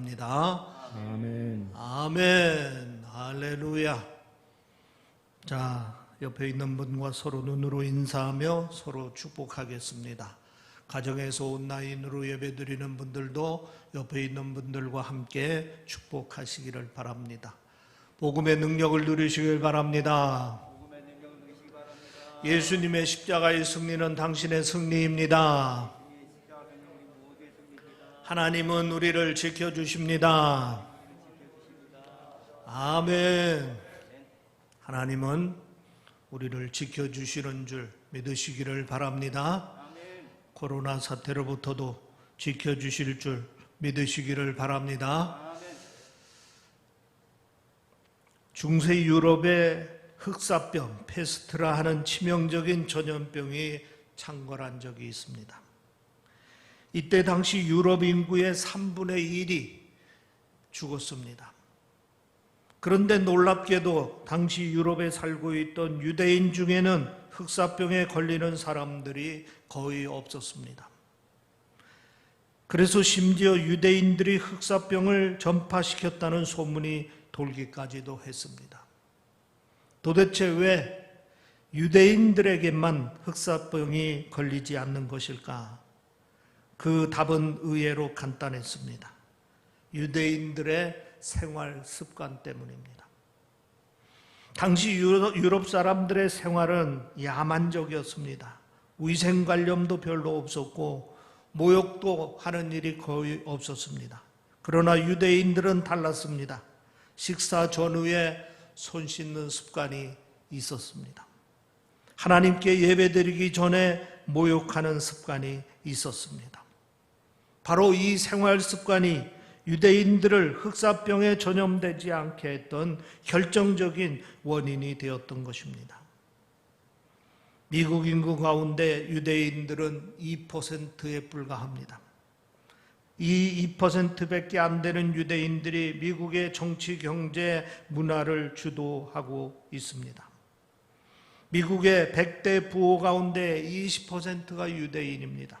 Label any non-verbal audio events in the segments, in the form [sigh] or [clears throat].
바랍니다. 아멘. 아멘. 할렐루야. 자, 옆에 있는 분과 서로 눈으로 인사하며 서로 축복하겠습니다. 가정에서 온라인으로 예배드리는 분들도 옆에 있는 분들과 함께 축복하시기를 바랍니다. 복음의 능력을 누리시길 바랍니다. 예수님의 십자가의 승리는 당신의 승리입니다. 하나님은 우리를 지켜주십니다. 아멘. 하나님은 우리를 지켜주시는 줄 믿으시기를 바랍니다. 코로나 사태로부터도 지켜주실 줄 믿으시기를 바랍니다. 중세 유럽의 흑사병, 페스트라 하는 치명적인 전염병이 창궐한 적이 있습니다. 이때 당시 유럽 인구의 3분의 1이 죽었습니다. 그런데 놀랍게도 당시 유럽에 살고 있던 유대인 중에는 흑사병에 걸리는 사람들이 거의 없었습니다. 그래서 심지어 유대인들이 흑사병을 전파시켰다는 소문이 돌기까지도 했습니다. 도대체 왜 유대인들에게만 흑사병이 걸리지 않는 것일까? 그 답은 의외로 간단했습니다. 유대인들의 생활 습관 때문입니다. 당시 유럽, 사람들의 생활은 야만적이었습니다. 위생 관념도 별로 없었고 모욕도 하는 일이 거의 없었습니다. 그러나 유대인들은 달랐습니다. 식사 전후에 손 씻는 습관이 있었습니다. 하나님께 예배드리기 전에 모욕하는 습관이 있었습니다. 바로 이 생활 습관이 유대인들을 흑사병에 전염되지 않게 했던 결정적인 원인이 되었던 것입니다. 미국 인구 가운데 유대인들은 2%에 불과합니다. 이 2%밖에 안 되는 유대인들이 미국의 정치, 경제, 문화를 주도하고 있습니다. 미국의 100대 부호 가운데 20%가 유대인입니다.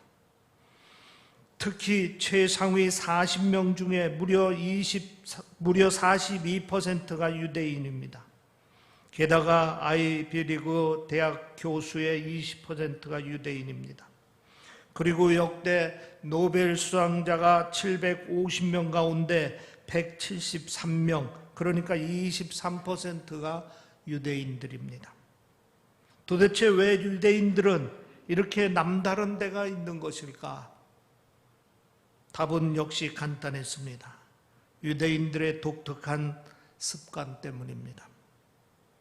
특히 최상위 40명 중에 무려 20, 무려 42%가 유대인입니다. 게다가 아이비리그 대학 교수의 20%가 유대인입니다. 그리고 역대 노벨 수상자가 750명 가운데 173명, 그러니까 23%가 유대인들입니다. 도대체 왜 유대인들은 이렇게 남다른 데가 있는 것일까? 답은 역시 간단했습니다. 유대인들의 독특한 습관 때문입니다.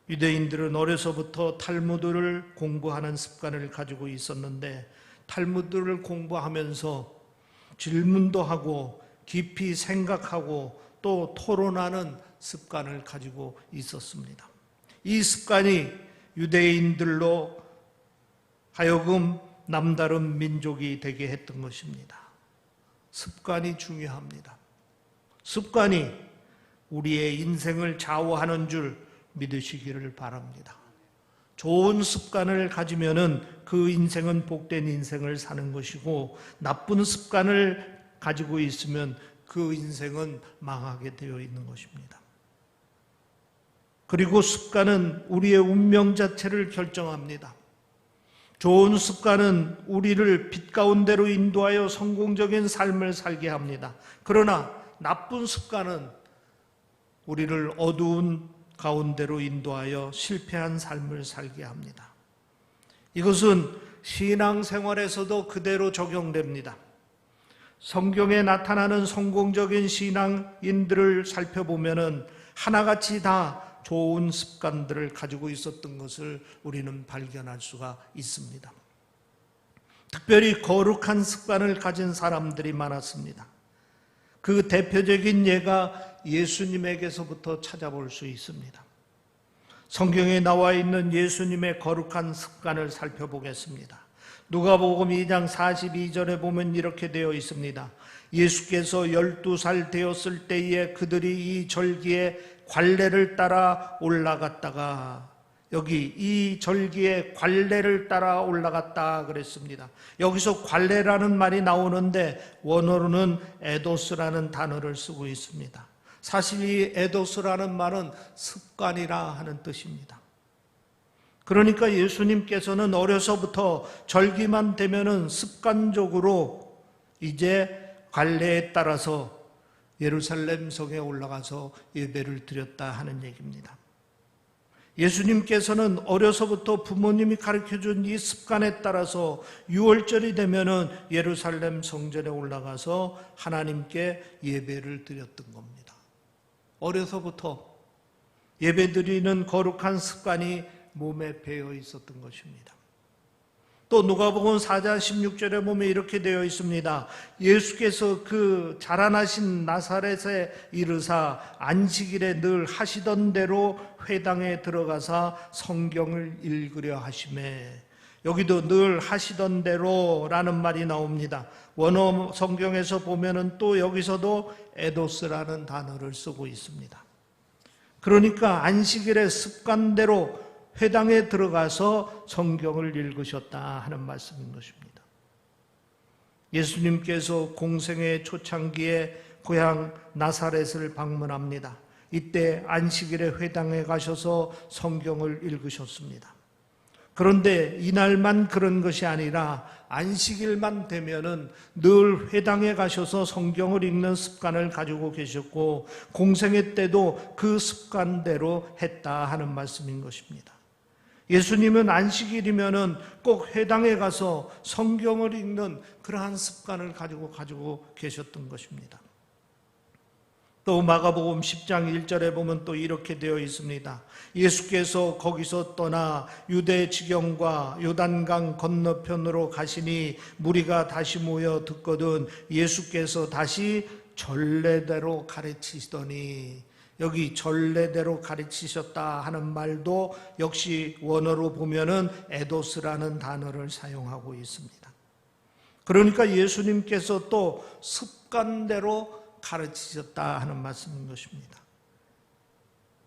유대인들은 어려서부터 탈무드를 공부하는 습관을 가지고 있었는데 탈무드를 공부하면서 질문도 하고 깊이 생각하고 또 토론하는 습관을 가지고 있었습니다. 이 습관이 유대인들로 하여금 남다른 민족이 되게 했던 것입니다. 습관이 중요합니다. 습관이 우리의 인생을 좌우하는 줄 믿으시기를 바랍니다. 좋은 습관을 가지면은 그 인생은 복된 인생을 사는 것이고 나쁜 습관을 가지고 있으면 그 인생은 망하게 되어 있는 것입니다. 그리고 습관은 우리의 운명 자체를 결정합니다. 좋은 습관은 우리를 빛 가운데로 인도하여 성공적인 삶을 살게 합니다. 그러나 나쁜 습관은 우리를 어두운 가운데로 인도하여 실패한 삶을 살게 합니다. 이것은 신앙생활에서도 그대로 적용됩니다. 성경에 나타나는 성공적인 신앙인들을 살펴보면은 하나같이 다 좋은 습관들을 가지고 있었던 것을 우리는 발견할 수가 있습니다. 특별히 거룩한 습관을 가진 사람들이 많았습니다. 그 대표적인 예가 예수님에게서부터 찾아볼 수 있습니다. 성경에 나와 있는 예수님의 거룩한 습관을 살펴보겠습니다. 누가복음 2장 42절에 보면 이렇게 되어 있습니다. 예수께서 12살 되었을 때에 그들이 이 절기에 관례를 따라 올라갔다가 여기 이 절기에 관례를 따라 올라갔다 그랬습니다. 여기서 관례라는 말이 나오는데 원어로는 에도스라는 단어를 쓰고 있습니다. 사실 이 에도스라는 말은 습관이라 하는 뜻입니다. 그러니까 예수님께서는 어려서부터 절기만 되면은 습관적으로 이제 관례에 따라서 예루살렘 성에 올라가서 예배를 드렸다 하는 얘기입니다. 예수님께서는 어려서부터 부모님이 가르쳐 준 이 습관에 따라서 6월절이 되면은 예루살렘 성전에 올라가서 하나님께 예배를 드렸던 겁니다. 어려서부터 예배 드리는 거룩한 습관이 몸에 배어 있었던 것입니다. 또 누가복음 4장 16절에 보면 이렇게 되어 있습니다. 예수께서 그 자라나신 나사렛에 이르사 안식일에 늘 하시던 대로 회당에 들어가사 성경을 읽으려 하심에 여기도 늘 하시던 대로라는 말이 나옵니다. 원어 성경에서 보면은 또 여기서도 에도스라는 단어를 쓰고 있습니다. 그러니까 안식일의 습관대로 회당에 들어가서 성경을 읽으셨다 하는 말씀인 것입니다. 예수님께서 공생의 초창기에 고향 나사렛을 방문합니다. 이때 안식일에 회당에 가셔서 성경을 읽으셨습니다. 그런데 이날만 그런 것이 아니라 안식일만 되면은 늘 회당에 가셔서 성경을 읽는 습관을 가지고 계셨고 공생애 때도 그 습관대로 했다 하는 말씀인 것입니다. 예수님은 안식일이면은 꼭 회당에 가서 성경을 읽는 그러한 습관을 가지고 가지고 계셨던 것입니다. 또 마가복음 10장 1절에 보면 또 이렇게 되어 있습니다. 예수께서 거기서 떠나 유대 지경과 요단강 건너편으로 가시니 무리가 다시 모여 듣거든 예수께서 다시 전례대로 가르치시더니 여기 전례대로 가르치셨다 하는 말도 역시 원어로 보면은 에도스라는 단어를 사용하고 있습니다. 그러니까 예수님께서 또 습관대로 가르치셨다 하는 말씀인 것입니다.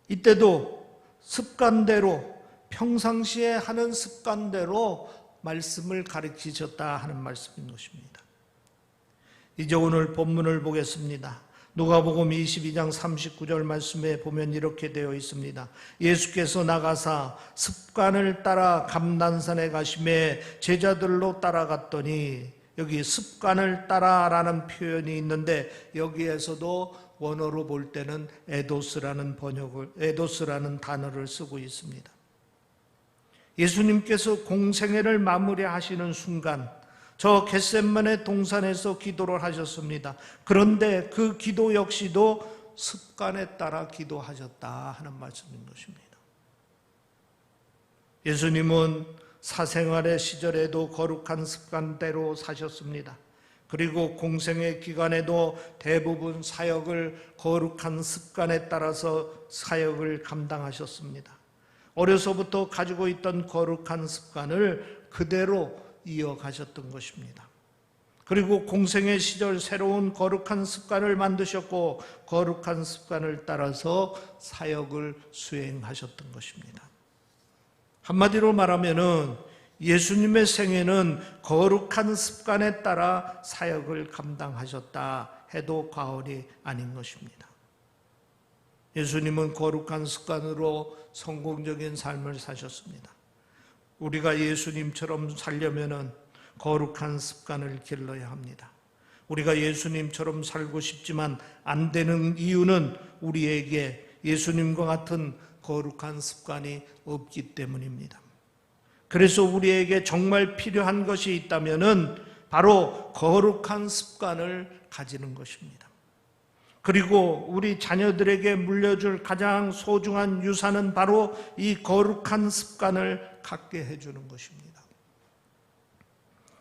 이때도 습관대로 평상시에 하는 습관대로 말씀을 가르치셨다 하는 말씀인 것입니다. 이제 오늘 본문을 보겠습니다. 누가복음 22장 39절 말씀에 보면 이렇게 되어 있습니다. 예수께서 나가사 습관을 따라 감난산에 가심에 제자들로 따라갔더니 여기 습관을 따라라는 표현이 있는데 여기에서도 원어로 볼 때는 에도스라는 번역을 에도스라는 단어를 쓰고 있습니다. 예수님께서 공생애를 마무리하시는 순간 저 겟셋만의 동산에서 기도를 하셨습니다. 그런데 그 기도 역시도 습관에 따라 기도하셨다 하는 말씀인 것입니다. 예수님은 사생활의 시절에도 거룩한 습관대로 사셨습니다. 그리고 공생의 기간에도 대부분 사역을 거룩한 습관에 따라서 사역을 감당하셨습니다. 어려서부터 가지고 있던 거룩한 습관을 그대로 이어가셨던 것입니다. 그리고 공생의 시절 새로운 거룩한 습관을 만드셨고 거룩한 습관을 따라서 사역을 수행하셨던 것입니다. 한마디로 말하면은 예수님의 생애는 거룩한 습관에 따라 사역을 감당하셨다 해도 과언이 아닌 것입니다. 예수님은 거룩한 습관으로 성공적인 삶을 사셨습니다. 우리가 예수님처럼 살려면은 거룩한 습관을 길러야 합니다. 우리가 예수님처럼 살고 싶지만 안 되는 이유는 우리에게 예수님과 같은 거룩한 습관이 없기 때문입니다. 그래서 우리에게 정말 필요한 것이 있다면은 바로 거룩한 습관을 가지는 것입니다. 그리고 우리 자녀들에게 물려줄 가장 소중한 유산은 바로 이 거룩한 습관을 갖게 해주는 것입니다.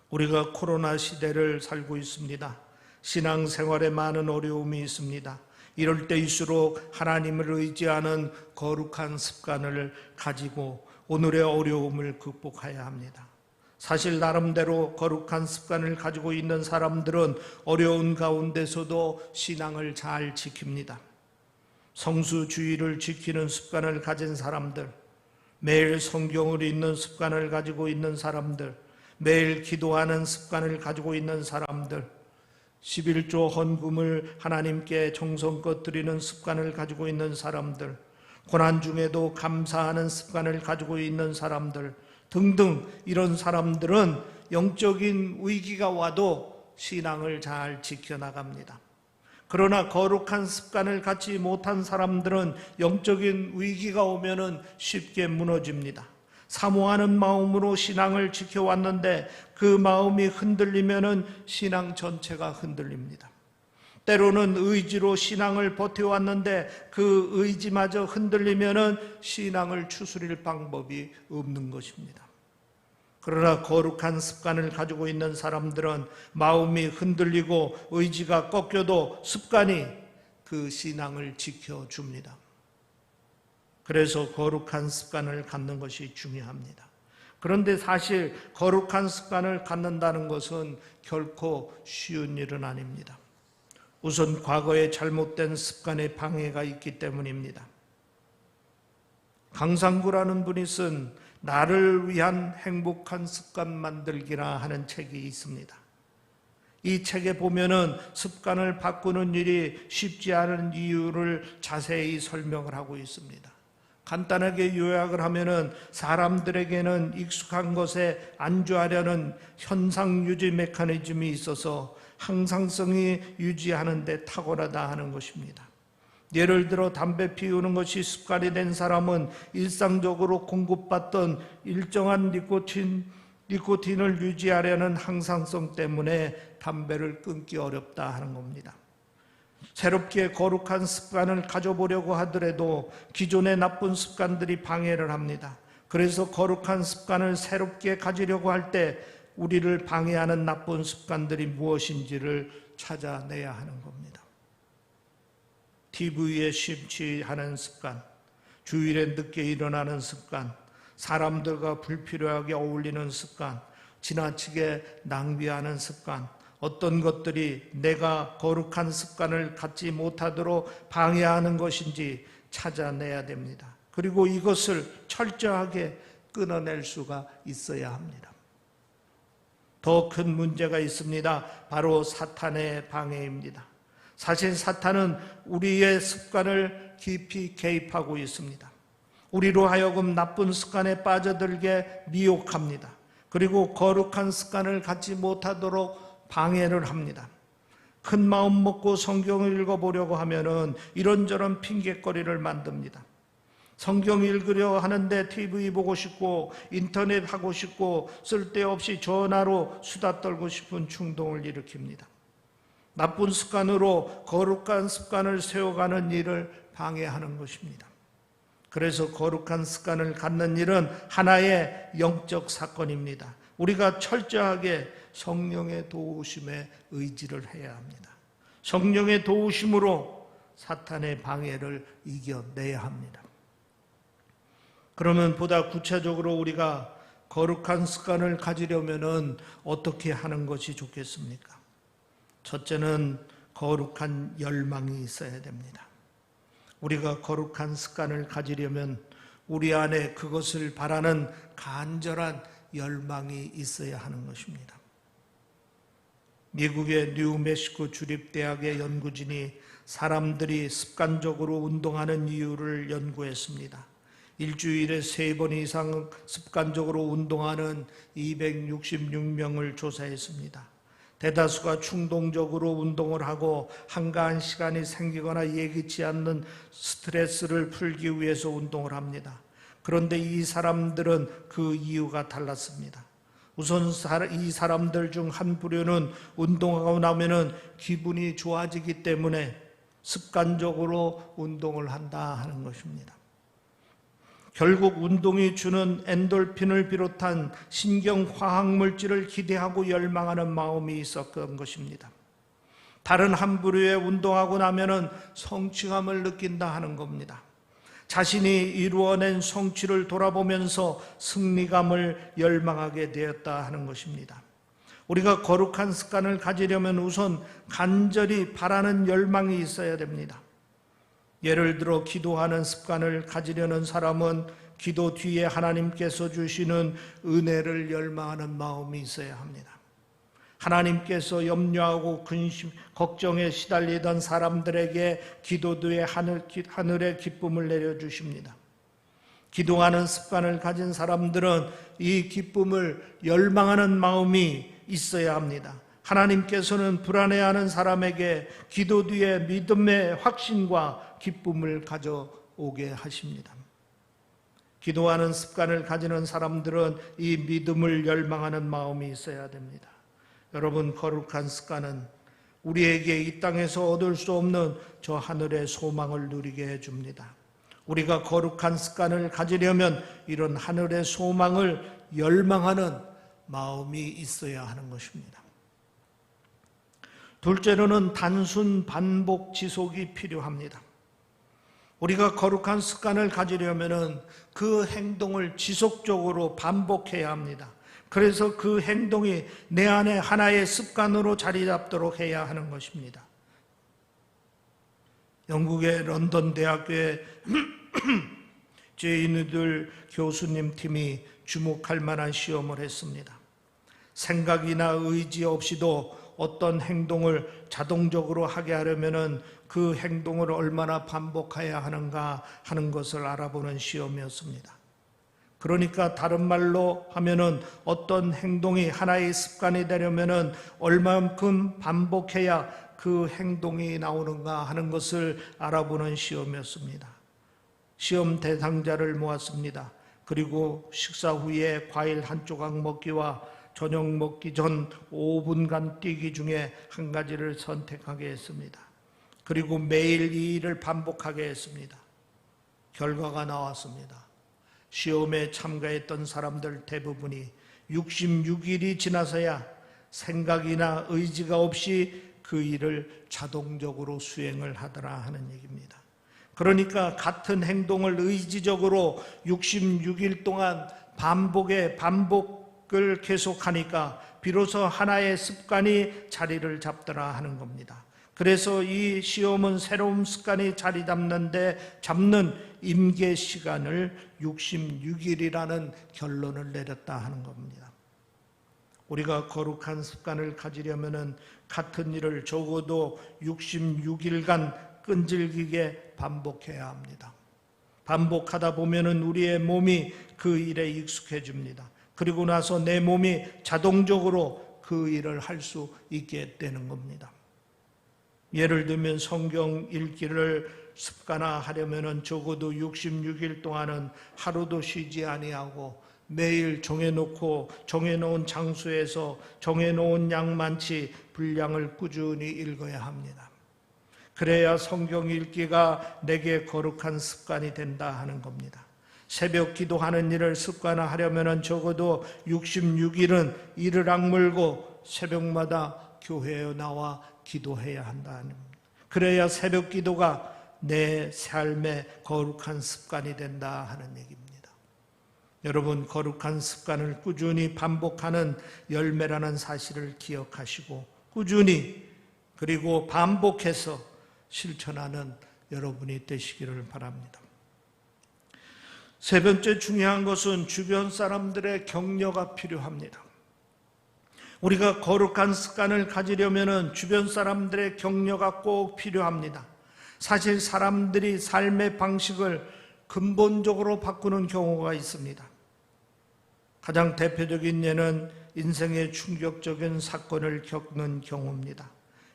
우리가 코로나 시대를 살고 있습니다. 신앙생활에 많은 어려움이 있습니다. 이럴 때일수록 하나님을 의지하는 거룩한 습관을 가지고 오늘의 어려움을 극복해야 합니다. 사실 나름대로 거룩한 습관을 가지고 있는 사람들은 어려운 가운데서도 신앙을 잘 지킵니다. 성수주의를 지키는 습관을 가진 사람들, 매일 성경을 읽는 습관을 가지고 있는 사람들, 매일 기도하는 습관을 가지고 있는 사람들, 11조 헌금을 하나님께 정성껏 드리는 습관을 가지고 있는 사람들, 고난 중에도 감사하는 습관을 가지고 있는 사람들 등등 이런 사람들은 영적인 위기가 와도 신앙을 잘 지켜나갑니다. 그러나 거룩한 습관을 갖지 못한 사람들은 영적인 위기가 오면은 쉽게 무너집니다. 사모하는 마음으로 신앙을 지켜왔는데 그 마음이 흔들리면은 신앙 전체가 흔들립니다. 때로는 의지로 신앙을 버텨왔는데 그 의지마저 흔들리면은 신앙을 추스릴 방법이 없는 것입니다. 그러나 거룩한 습관을 가지고 있는 사람들은 마음이 흔들리고 의지가 꺾여도 습관이 그 신앙을 지켜줍니다. 그래서 거룩한 습관을 갖는 것이 중요합니다. 그런데 사실 거룩한 습관을 갖는다는 것은 결코 쉬운 일은 아닙니다. 우선 과거에 잘못된 습관의 방해가 있기 때문입니다. 강상구라는 분이 쓴 나를 위한 행복한 습관 만들기라 하는 책이 있습니다. 이 책에 보면은 습관을 바꾸는 일이 쉽지 않은 이유를 자세히 설명을 하고 있습니다. 간단하게 요약을 하면은 사람들에게는 익숙한 것에 안주하려는 현상 유지 메커니즘이 있어서 항상성이 유지하는데 탁월하다 하는 것입니다. 예를 들어 담배 피우는 것이 습관이 된 사람은 일상적으로 공급받던 일정한 니코틴, 니코틴을 유지하려는 항상성 때문에 담배를 끊기 어렵다 하는 겁니다. 새롭게 거룩한 습관을 가져보려고 하더라도 기존의 나쁜 습관들이 방해를 합니다. 그래서 거룩한 습관을 새롭게 가지려고 할 때 우리를 방해하는 나쁜 습관들이 무엇인지를 찾아내야 하는 겁니다. TV에 심취하는 습관, 주일에 늦게 일어나는 습관, 사람들과 불필요하게 어울리는 습관, 지나치게 낭비하는 습관, 어떤 것들이 내가 거룩한 습관을 갖지 못하도록 방해하는 것인지 찾아내야 됩니다. 그리고 이것을 철저하게 끊어낼 수가 있어야 합니다. 더 큰 문제가 있습니다. 바로 사탄의 방해입니다. 사실 사탄은 우리의 습관을 깊이 개입하고 있습니다. 우리로 하여금 나쁜 습관에 빠져들게 미혹합니다. 그리고 거룩한 습관을 갖지 못하도록 방해를 합니다. 큰 마음 먹고 성경을 읽어보려고 하면은 이런저런 핑계거리를 만듭니다. 성경 읽으려 하는데 TV 보고 싶고 인터넷 하고 싶고 쓸데없이 전화로 수다 떨고 싶은 충동을 일으킵니다. 나쁜 습관으로 거룩한 습관을 세워가는 일을 방해하는 것입니다. 그래서 거룩한 습관을 갖는 일은 하나의 영적 사건입니다. 우리가 철저하게 성령의 도우심에 의지를 해야 합니다. 성령의 도우심으로 사탄의 방해를 이겨내야 합니다. 그러면 보다 구체적으로 우리가 거룩한 습관을 가지려면 어떻게 하는 것이 좋겠습니까? 첫째는 거룩한 열망이 있어야 됩니다. 우리가 거룩한 습관을 가지려면 우리 안에 그것을 바라는 간절한 열망이 있어야 하는 것입니다. 미국의 뉴멕시코 주립대학의 연구진이 사람들이 습관적으로 운동하는 이유를 연구했습니다. 일주일에 세 번 이상 습관적으로 운동하는 266명을 조사했습니다. 대다수가 충동적으로 운동을 하고 한가한 시간이 생기거나 예기치 않는 스트레스를 풀기 위해서 운동을 합니다. 그런데 이 사람들은 그 이유가 달랐습니다. 우선 이 사람들 중 한 부류는 운동하고 나면은 기분이 좋아지기 때문에 습관적으로 운동을 한다 하는 것입니다. 결국 운동이 주는 엔돌핀을 비롯한 신경 화학 물질을 기대하고 열망하는 마음이 있었던 것입니다. 다른 한 부류의 운동하고 나면은 성취감을 느낀다 하는 겁니다. 자신이 이루어낸 성취를 돌아보면서 승리감을 열망하게 되었다 하는 것입니다. 우리가 거룩한 습관을 가지려면 우선 간절히 바라는 열망이 있어야 됩니다. 예를 들어 기도하는 습관을 가지려는 사람은 기도 뒤에 하나님께서 주시는 은혜를 열망하는 마음이 있어야 합니다. 하나님께서 염려하고 근심, 걱정에 시달리던 사람들에게 기도 뒤에 하늘, 하늘의 기쁨을 내려주십니다. 기도하는 습관을 가진 사람들은 이 기쁨을 열망하는 마음이 있어야 합니다. 하나님께서는 불안해하는 사람에게 기도 뒤에 믿음의 확신과 기쁨을 가져오게 하십니다. 기도하는 습관을 가지는 사람들은 이 믿음을 열망하는 마음이 있어야 됩니다. 여러분, 거룩한 습관은 우리에게 이 땅에서 얻을 수 없는 저 하늘의 소망을 누리게 해줍니다. 우리가 거룩한 습관을 가지려면 이런 하늘의 소망을 열망하는 마음이 있어야 하는 것입니다. 둘째로는 단순 반복 지속이 필요합니다. 우리가 거룩한 습관을 가지려면 그 행동을 지속적으로 반복해야 합니다. 그래서 그 행동이 내 안에 하나의 습관으로 자리 잡도록 해야 하는 것입니다. 영국의 런던 대학교의 [clears throat] 제인들 교수님 팀이 주목할 만한 시험을 했습니다. 생각이나 의지 없이도 어떤 행동을 자동적으로 하게 하려면 그 행동을 얼마나 반복해야 하는가 하는 것을 알아보는 시험이었습니다. 그러니까 다른 말로 하면은 어떤 행동이 하나의 습관이 되려면은 얼만큼 반복해야 그 행동이 나오는가 하는 것을 알아보는 시험이었습니다. 시험 대상자를 모았습니다. 그리고 식사 후에 과일 한 조각 먹기와 저녁 먹기 전 5분간 뛰기 중에 한 가지를 선택하게 했습니다. 그리고 매일 이 일을 반복하게 했습니다. 결과가 나왔습니다. 시험에 참가했던 사람들 대부분이 66일이 지나서야 생각이나 의지가 없이 그 일을 자동적으로 수행을 하더라 하는 얘기입니다. 그러니까 같은 행동을 의지적으로 66일 동안 반복에 반복 을 계속하니까 비로소 하나의 습관이 자리를 잡더라 하는 겁니다. 그래서 이 시험은 새로운 습관이 자리 잡는데 잡는 임계 시간을 66일이라는 결론을 내렸다 하는 겁니다. 우리가 거룩한 습관을 가지려면 같은 일을 적어도 66일간 끈질기게 반복해야 합니다. 반복하다 보면은 우리의 몸이 그 일에 익숙해집니다. 그리고 나서 내 몸이 자동적으로 그 일을 할 수 있게 되는 겁니다. 예를 들면 성경 읽기를 습관화하려면 적어도 66일 동안은 하루도 쉬지 아니하고 매일 정해놓고 정해놓은 장소에서 정해놓은 양만치 분량을 꾸준히 읽어야 합니다. 그래야 성경 읽기가 내게 거룩한 습관이 된다 하는 겁니다. 새벽 기도하는 일을 습관화하려면 적어도 66일은 이를 악물고 새벽마다 교회에 나와 기도해야 겁니다. 그래야 새벽 기도가 내 삶의 거룩한 습관이 된다 하는 얘기입니다. 여러분, 거룩한 습관을 꾸준히 반복하는 열매라는 사실을 기억하시고 꾸준히 그리고 반복해서 실천하는 여러분이 되시기를 바랍니다. 세 번째 중요한 것은 주변 사람들의 격려가 필요합니다. 우리가 거룩한 습관을 가지려면 주변 사람들의 격려가 꼭 필요합니다. 사실 사람들이 삶의 방식을 근본적으로 바꾸는 경우가 있습니다. 가장 대표적인 예는 인생의 충격적인 사건을 겪는 경우입니다.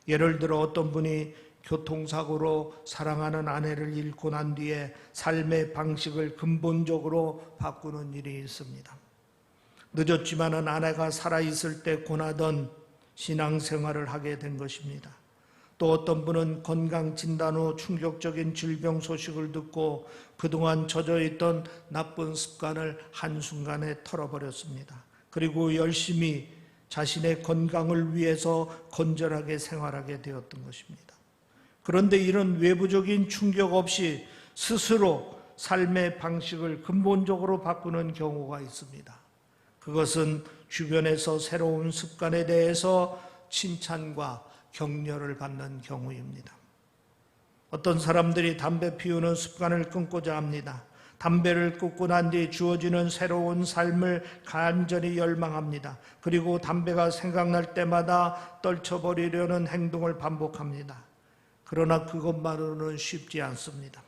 예를 들어 어떤 분이 교통사고로 사랑하는 아내를 잃고 난 뒤에 삶의 방식을 근본적으로 바꾸는 일이 있습니다. 늦었지만은 아내가 살아있을 때 권하던 신앙생활을 하게 된 것입니다. 또 어떤 분은 건강 진단 후 충격적인 질병 소식을 듣고 그동안 젖어 있던 나쁜 습관을 한순간에 털어버렸습니다. 그리고 열심히 자신의 건강을 위해서 건전하게 생활하게 되었던 것입니다. 그런데 이런 외부적인 충격 없이 스스로 삶의 방식을 근본적으로 바꾸는 경우가 있습니다. 그것은 주변에서 새로운 습관에 대해서 칭찬과 격려를 받는 경우입니다. 어떤 사람들이 담배 피우는 습관을 끊고자 합니다. 담배를 끊고 난 뒤 주어지는 새로운 삶을 간절히 열망합니다. 그리고 담배가 생각날 때마다 떨쳐버리려는 행동을 반복합니다. 그러나 그것만으로는 쉽지 않습니다.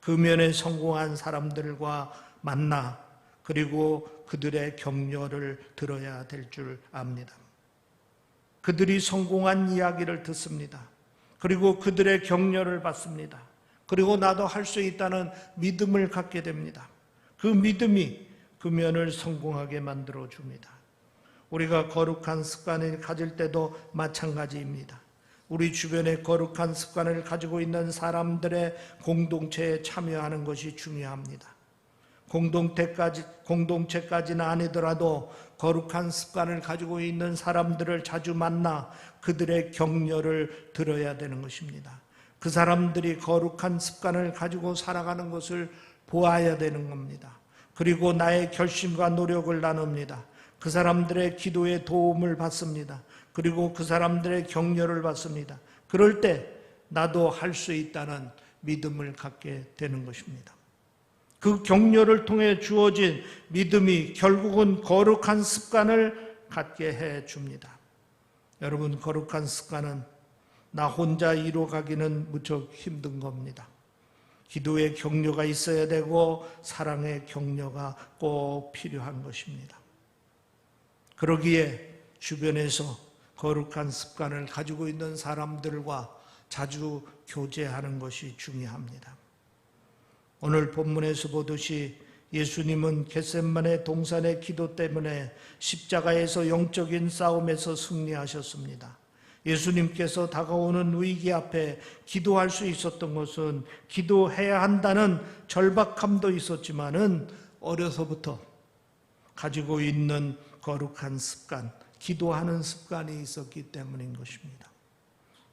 금연에 성공한 사람들과 만나 그리고 그들의 격려를 들어야 될 줄 압니다. 그들이 성공한 이야기를 듣습니다. 그리고 그들의 격려를 받습니다. 그리고 나도 할 수 있다는 믿음을 갖게 됩니다. 그 믿음이 금연을 성공하게 만들어 줍니다. 우리가 거룩한 습관을 가질 때도 마찬가지입니다. 우리 주변에 거룩한 습관을 가지고 있는 사람들의 공동체에 참여하는 것이 중요합니다. 공동체까지, 공동체까지는 아니더라도 거룩한 습관을 가지고 있는 사람들을 자주 만나 그들의 격려를 들어야 되는 것입니다. 그 사람들이 거룩한 습관을 가지고 살아가는 것을 보아야 되는 겁니다. 그리고 나의 결심과 노력을 나눕니다. 그 사람들의 기도에 도움을 받습니다. 그리고 그 사람들의 격려를 받습니다. 그럴 때 나도 할 수 있다는 믿음을 갖게 되는 것입니다. 그 격려를 통해 주어진 믿음이 결국은 거룩한 습관을 갖게 해 줍니다. 여러분, 거룩한 습관은 나 혼자 이루어가기는 무척 힘든 겁니다. 기도의 격려가 있어야 되고 사랑의 격려가 꼭 필요한 것입니다. 그러기에 주변에서 거룩한 습관을 가지고 있는 사람들과 자주 교제하는 것이 중요합니다. 오늘 본문에서 보듯이 예수님은 겟셋만의 동산의 기도 때문에 십자가에서 영적인 싸움에서 승리하셨습니다. 예수님께서 다가오는 위기 앞에 기도할 수 있었던 것은 기도해야 한다는 절박함도 있었지만은 어려서부터 가지고 있는 거룩한 습관, 기도하는 습관이 있었기 때문인 것입니다.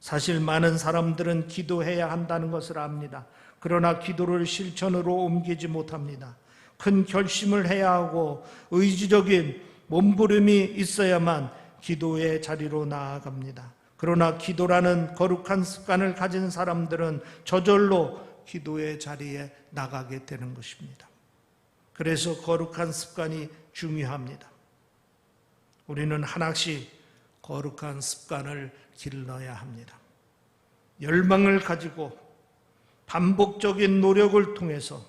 사실 많은 사람들은 기도해야 한다는 것을 압니다. 그러나 기도를 실천으로 옮기지 못합니다. 큰 결심을 해야 하고 의지적인 몸부림이 있어야만 기도의 자리로 나아갑니다. 그러나 기도라는 거룩한 습관을 가진 사람들은 저절로 기도의 자리에 나가게 되는 것입니다. 그래서 거룩한 습관이 중요합니다. 우리는 하나씩 거룩한 습관을 길러야 합니다. 열망을 가지고 반복적인 노력을 통해서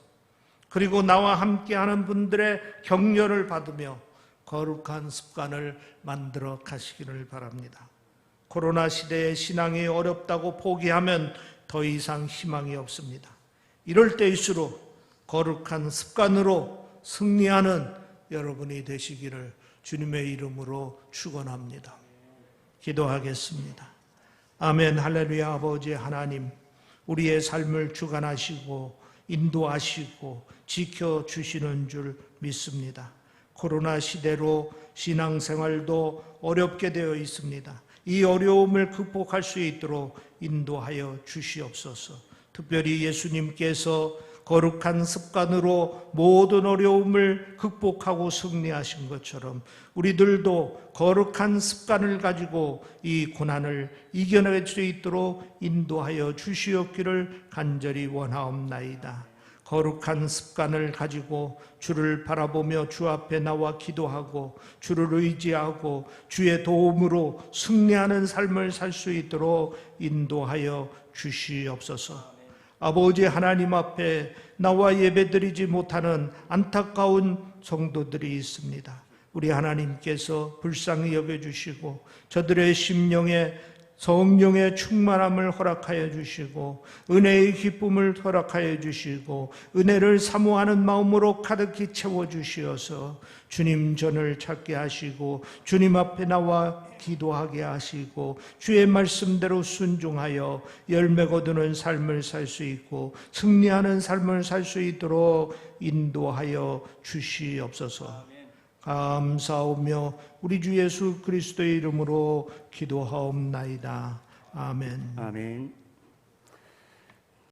그리고 나와 함께하는 분들의 격려를 받으며 거룩한 습관을 만들어 가시기를 바랍니다. 코로나 시대에 신앙이 어렵다고 포기하면 더 이상 희망이 없습니다. 이럴 때일수록 거룩한 습관으로 승리하는 여러분이 되시기를 주님의 이름으로 축원합니다. 기도하겠습니다. 아멘 할렐루야 아버지 하나님 우리의 삶을 주관하시고 인도하시고 지켜 주시는 줄 믿습니다. 코로나 시대로 신앙생활도 어렵게 되어 있습니다. 이 어려움을 극복할 수 있도록 인도하여 주시옵소서. 특별히 예수님께서 거룩한 습관으로 모든 어려움을 극복하고 승리하신 것처럼 우리들도 거룩한 습관을 가지고 이 고난을 이겨낼 수 있도록 인도하여 주시옵기를 간절히 원하옵나이다. 거룩한 습관을 가지고 주를 바라보며 주 앞에 나와 기도하고 주를 의지하고 주의 도움으로 승리하는 삶을 살 수 있도록 인도하여 주시옵소서. 아버지 하나님 앞에 나와 예배드리지 못하는 안타까운 성도들이 있습니다. 우리 하나님께서 불쌍히 여겨주시고 저들의 심령에 성령의 충만함을 허락하여 주시고 은혜의 기쁨을 허락하여 주시고 은혜를 사모하는 마음으로 가득히 채워 주시어서 주님 전을 찾게 하시고 주님 앞에 나와 기도하게 하시고 주의 말씀대로 순종하여 열매 거두는 삶을 살 수 있고 승리하는 삶을 살 수 있도록 인도하여 주시옵소서. 감사하며 우리 주 예수 그리스도의 이름으로 기도하옵나이다. 아멘. 아멘.